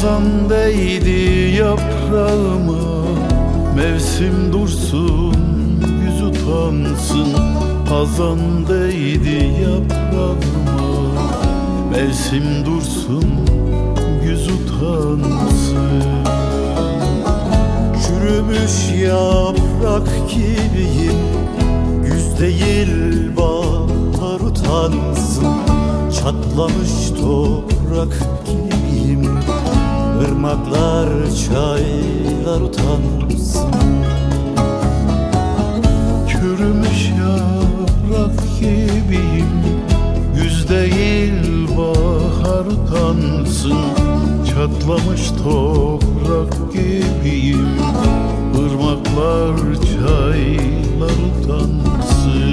Hazan değdi yaprağıma Mevsim dursun yüz utansın. Hazan değdi yaprağıma Mevsim dursun yüz utansın. Çürümüş yaprak gibiyim. Güz değil bahar utansın. Çatlamış toprak Irmaklar, çaylar utansın. Çürümüş yaprak gibiyim Güz değil bahar utansın. Çatlamış toprak gibiyim Irmaklar çaylar utansın